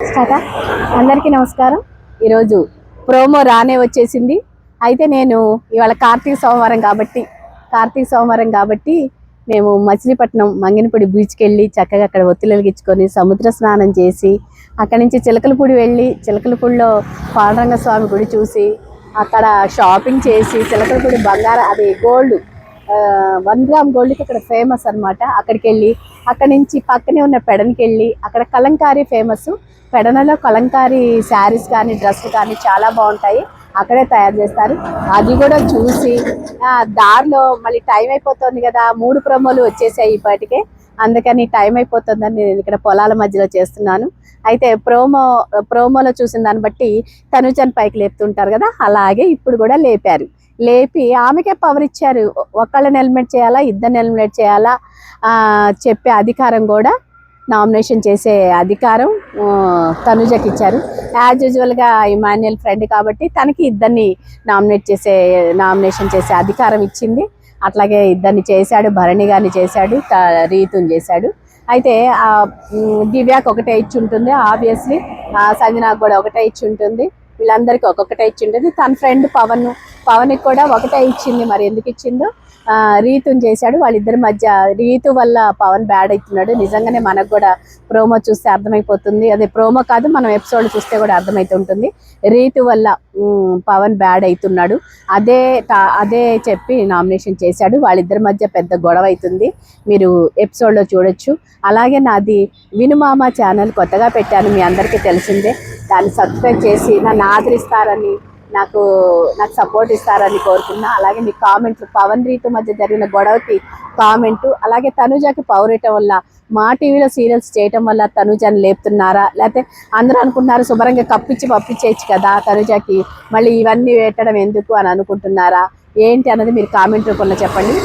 స్టార్టా అందరికీ నమస్కారం. ఈరోజు ప్రోమో రానే వచ్చేసింది. అయితే నేను ఇవాళ కార్తీక సోమవారం కాబట్టి కార్తీక సోమవారం కాబట్టి మేము మచిలీపట్నం మంగినపూడి బీచ్కి వెళ్ళి చక్కగా అక్కడ ఒత్తిళ్ళు వెలిగించుకొని సముద్ర స్నానం చేసి అక్కడి నుంచి చిలకలపూడి వెళ్ళి చిలకలపూడిలో పాండురంగ స్వామి గుడి చూసి అక్కడ షాపింగ్ చేసి చిలకలపూడి బంగారం అది గోల్డ్ వన్ గ్రామ్ గోల్డ్కి ఇక్కడ ఫేమస్ అన్నమాట. అక్కడికి వెళ్ళి అక్కడి నుంచి పక్కనే ఉన్న పెడన్కి వెళ్ళి అక్కడ కలంకారీ ఫేమస్ పెడనలో కలంకారీ శారీస్ కానీ డ్రెస్ కానీ చాలా బాగుంటాయి. అక్కడే తయారు చేస్తారు. అది కూడా చూసి దారిలో మళ్ళీ టైం అయిపోతుంది కదా మూడు ప్రమోలు వచ్చేసాయి ఇప్పటికే. అందుకని టైం అయిపోతుందని నేను ఇక్కడ పొలాల మధ్యలో చేస్తున్నాను. అయితే ప్రోమో ప్రోమోలో చూసిన దాన్ని బట్టి తనుజన్ పైకి లేపుతుంటారు కదా అలాగే ఇప్పుడు కూడా లేపారు. లేపి ఆమెకే పవర్ ఇచ్చారు. ఒకళ్ళని హెల్మెట్ చేయాలా ఇద్దరిని హెల్మెట్ చేయాలా చెప్పే అధికారం కూడా నామినేషన్ చేసే అధికారం తనుజకి ఇచ్చారు. యాజ్ యూజువల్గా ఇమాన్యుయల్ ఫ్రెండ్ కాబట్టి తనకి ఇద్దరిని నామినేట్ చేసే నామినేషన్ చేసే అధికారం ఇచ్చింది. అట్లాగే ఇద్దరిని చేశాడు భరణి గారిని చేశాడు త- రీతుని చేశాడు. అయితే ఆ, దివ్యాకి ఒకటే ఇచ్చి ఉంటుంది ఆబ్వియస్లీ సంజనాకు కూడా ఒకటే ఇచ్చి ఉంటుంది. వీళ్ళందరికీ ఒక్కొక్కటే ఇచ్చి ఉంటుంది. తన ఫ్రెండ్ పవన్ పవన్కి కూడా ఒకటే ఇచ్చింది మరి. ఎందుకు ఇచ్చిందో? రీతుని చేశాడు. వాళ్ళిద్దరి మధ్య రీతు వల్ల పవన్ బ్యాడ్ అవుతున్నాడు. నిజంగానే మనకు కూడా ప్రోమో చూస్తే అర్థమైపోతుంది. అదే ప్రోమో కాదు మనం ఎపిసోడ్ చూస్తే కూడా అర్థమైతుంటుంది రీతు వల్ల పవన్ బ్యాడ్ అవుతున్నాడు. అదే తా- అదే చెప్పి నామినేషన్ చేశాడు. వాళ్ళిద్దరి మధ్య పెద్ద గొడవ అవుతుంది. మీరు ఎపిసోడ్లో చూడొచ్చు. అలాగే నాది వినుమామ ఛానల్ కొత్తగా పెట్టాను. మీ అందరికీ తెలిసిందే. దాన్ని సబ్స్క్రైబ్ చేసి నన్ను ఆదరిస్తారని నాకు నాకు సపోర్ట్ ఇస్తారని కోరుకున్నా. అలాగే మీ కామెంట్లు పవన్ రీతు మధ్య జరిగిన గొడవకి కామెంటు అలాగే తనుజాకి పౌరేయటం వల్ల మా టీవీలో సీరియల్స్ చేయటం వల్ల తనుజాని లేపుతున్నారా? లేకపోతే అందరూ అనుకుంటున్నారు శుభ్రంగా కప్పిచ్చి పంపించేయచ్చు కదా తనుజాకి మళ్ళీ ఇవన్నీ పెట్టడం ఎందుకు అని అనుకుంటున్నారా? ఏంటి అన్నది మీరు కామెంట్ రూపంలో చెప్పండి.